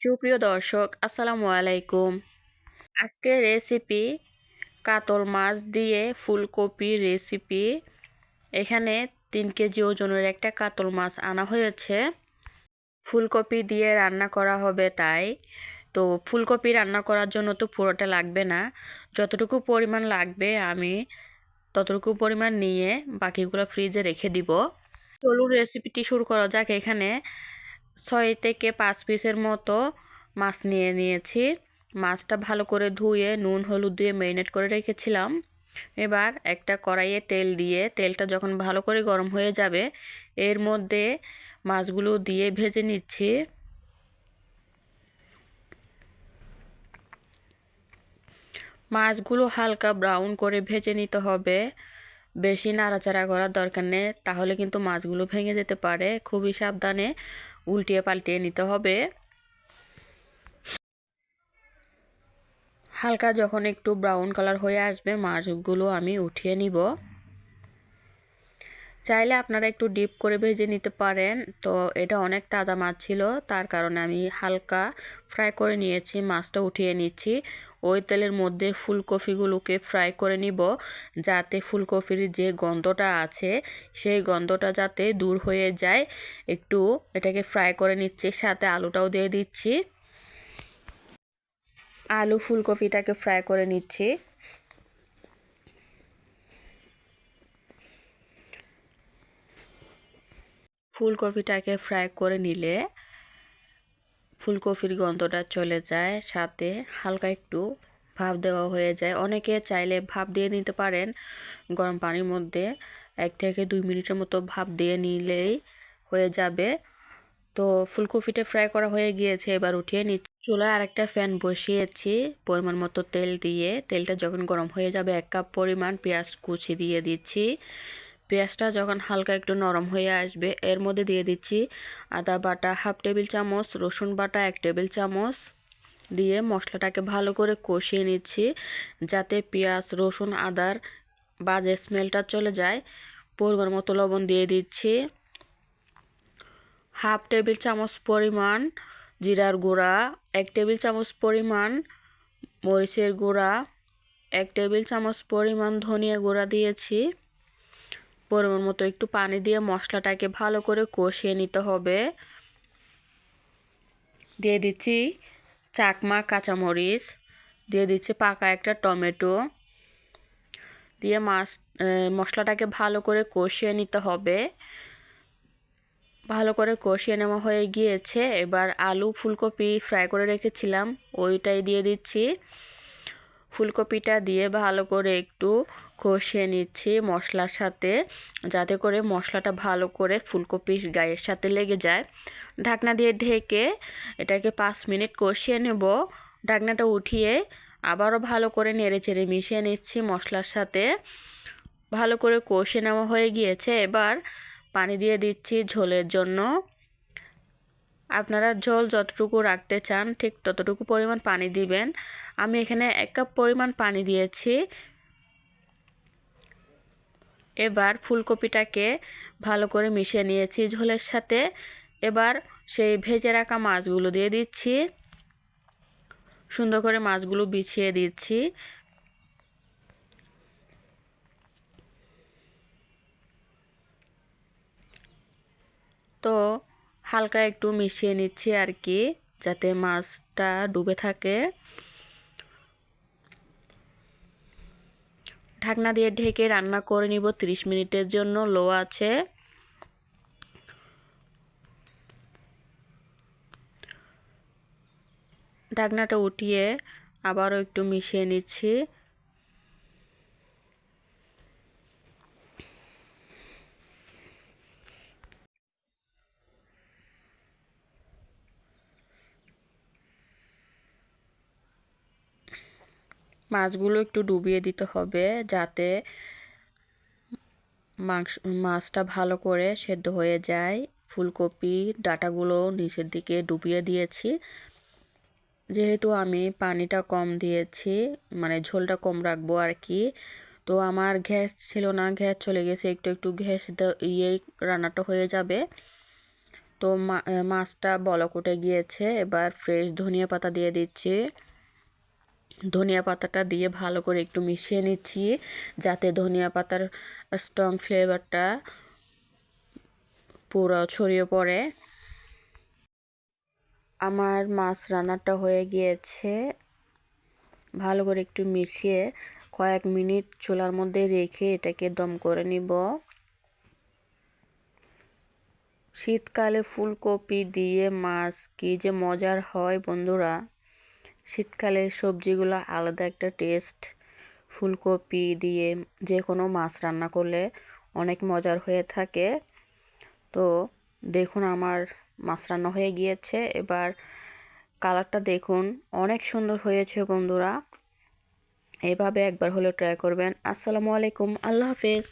সুপ্রিয় দর্শক, আসসালামু আলাইকুম। আজকে রেসিপি কাতল মাছ দিয়ে ফুলকপি রেসিপি এখানে তিন কেজি ওজনের একটা কাতল মাছ আনা হয়েছে। ফুলকপি দিয়ে রান্না করা হবে তাই। তো ফুলকপি রান্না করার জন্য তো পুরোটা লাগবে না। যতটুকু পরিমাণ লাগবে আমি ততটুকু পরিমাণ নিয়ে বাকিগুলো ফ্রিজে রেখে দিব। চলুন রেসিপিটি শুরু করা যাক। এখানে ছয় থেকে পাঁচ পিসের মতো মাছ নিয়ে নিয়েছি। মাছটা ভালো করে ধুয়ে নুন, হলুদ দিয়ে ম্যারিনেট করে রেখেছিলাম। এবার একটা কড়াইয়ে তেল দিয়ে, তেলটা যখন ভালো করে গরম হয়ে যাবে, এর মধ্যে মাছগুলো দিয়ে ভেজে নিচ্ছি। মাছগুলো হালকা ব্রাউন করে ভেজে নিতে হবে। বেশি নাড়াচাড়া করার দরকার নেই, তাহলে কিন্তু মাছগুলো ভেঙে যেতে পারে। খুবই সাবধানে উল্টিয়ে পাল্টিয়ে নিতে হবে। হালকা যখন একটু ব্রাউন কালার হয়ে আসবে, মাছগুলো আমি উঠিয়ে নিব। চাইলে আপনারা একটু ডিপ করে ভেজে নিতে পারেন। তো এটা অনেক তাজা মাছ ছিল, তার কারণে আমি হালকা ফ্রাই করে নিয়েছি, মাছটা উঠিয়ে নিচ্ছি। ওই তেলের মধ্যে ফুলকপিগুলোকে ফ্রাই করে নিব, যাতে ফুলকপির যে গন্ধটা আছে, সেই গন্ধটা যাতে দূর হয়ে যায়। একটু এটাকে ফ্রাই করে নিচ্ছি, সাথে আলুটাও দিয়ে দিচ্ছি। আলু ফুলকপিটাকে ফ্রাই করে নিচ্ছি। ফুলকপিটাকে ফ্রাই করে নিলে ফুলকপির গন্ধটা চলে যায়, সাথে হালকা একটু ভাপ দেওয়া হয়ে যায়। অনেকে চাইলে ভাপ দিয়ে নিতে পারেন গরম পানির মধ্যে। এক থেকে দুই মিনিটের মতো ভাপ দিয়ে নিলেই হয়ে যাবে। তো ফুলকপিটা ফ্রাই করা হয়ে গিয়েছে, এবার উঠিয়ে নিচ্ছি। চুলায় আরেকটা ফ্যান বসিয়েছি, পরিমাণ মতো তেল দিয়ে। তেলটা যখন গরম হয়ে যাবে, এক কাপ পরিমাণ পেঁয়াজ কুচি দিয়ে দিচ্ছি। পেঁয়াজটা যখন হালকা একটু নরম হয়ে আসবে, এর মধ্যে দিয়ে দিচ্ছি আদা বাটা হাফ টেবিল চামচ, রসুন বাটা এক টেবিল চামচ দিয়ে মশলাটাকে ভালো করে কষিয়ে নিচ্ছি যাতে পেঁয়াজ, রসুন, আদার বাজে স্মেলটা চলে যায়। পরিমাণ মতো লবণ দিয়ে দিচ্ছি। হাফ টেবিল চামচ পরিমাণ জিরার গুঁড়া, এক টেবিল চামচ পরিমাণ মরিচের গুঁড়া, এক টেবিল চামচ পরিমাণ ধনিয়া গুঁড়া দিয়েছি। পরিমাণ মতো একটু পানি দিয়ে মশলাটাকে ভালো করে কষিয়ে নিতে হবে। দিয়ে দিচ্ছি চাকমা কাঁচামরিচ, দিয়ে দিচ্ছি পাকা একটা টমেটো। দিয়ে মাছ মশলাটাকে ভালো করে কষিয়ে নিতে হবে। ভালো করে কষিয়ে নেওয়া হয়ে গিয়েছে। এবার আলু ফুলকপি ফ্রাই করে রেখেছিলাম, ওইটাই দিয়ে দিচ্ছি। ফুলকপিটা দিয়ে ভালো করে একটু কষিয়ে নিচ্ছি মশলার সাথে, যাতে করে মশলাটা ভালো করে ফুলকপির গায়ের সাথে লেগে যায়। ঢাকনা দিয়ে ঢেকে এটাকে পাঁচ মিনিট কষিয়ে নেব। ঢাকনাটা উঠিয়ে আবারও ভালো করে নেড়ে চেড়ে মিশিয়ে নিচ্ছি মশলার সাথে। ভালো করে কষে নেওয়া হয়ে গিয়েছে। এবার পানি দিয়ে দিচ্ছি ঝোলের জন্য। আপনারা ঝোল যতটুকু রাখতে চান, ঠিক ততটুকু পরিমাণ পানি দিবেন। আমি এখানে এক কাপ পরিমাণ পানি দিয়েছি। এবার ফুলকপিটাকে ভালো করে মিশিয়ে নিয়েছি ঝোলের সাথে। এবার সেই ভেজে রাখা মাছগুলো দিয়ে দিচ্ছি। সুন্দর করে মাছগুলো বিছিয়ে দিচ্ছি। তো হালকা একটু মিশিয়ে নিচ্ছি আর কি, যাতে মাছটা ডুবে থাকে। ঢাকনা দিয়ে ঢেকে রান্না করে নিব 30 মিনিটের জন্য। লো আছে। ঢাকনাটা উঠিয়ে আবারও একটু মিশিয়ে নিচ্ছি। মাছগুলো একটু ডুবিয়ে দিতে হবে যাতে মাংস, মাছটা ভালো করে সেদ্ধ হয়ে যায়। ফুলকপি, ডাটাগুলো নিচের দিকে ডুবিয়ে দিয়েছি। যেহেতু আমি পানিটা কম দিয়েছি মানে ঝোলটা কম রাখব আর কি, তো আমার গ্যাস ছিল না, গ্যাস চলে গেছে, একটু একটু গ্যাস ইয়ে রান্নাটা হয়ে যাবে। তো মাছটা বলক উঠে গিয়েছে, এবার ফ্রেশ ধনিয়া পাতা দিয়ে দিচ্ছি। ধনিয়া পাতাটা দিয়ে ভালো করে একটু মিশিয়ে নিচ্ছি, যাতে ধনিয়া পাতার স্ট্রং ফ্লেভারটা পুরো ছড়িয়ে পড়ে। আমার মাছ রান্নাটা হয়ে গিয়েছে। ভালো করে একটু মিশিয়ে কয়েক মিনিট চুলার মধ্যে রেখে এটাকে দম করে নিব। শীতকালে ফুলকপি দিয়ে মাছ কি যে মজার হয় বন্ধুরা। শীতকালে সবজিগুলো আলাদা একটা টেস্ট ফুলকপি দিয়ে যে কোনো মাছ রান্না করলে অনেক মজার হয়ে থাকে। তো দেখুন আমার মাছ রান্না হয়ে গিয়েছে। এবার কালারটা দেখুন, অনেক সুন্দর হয়েছে বন্ধুরা। এভাবে একবার হলেও ট্রাই করবেন। আসসালামু আলাইকুম, আল্লাহ হাফেজ।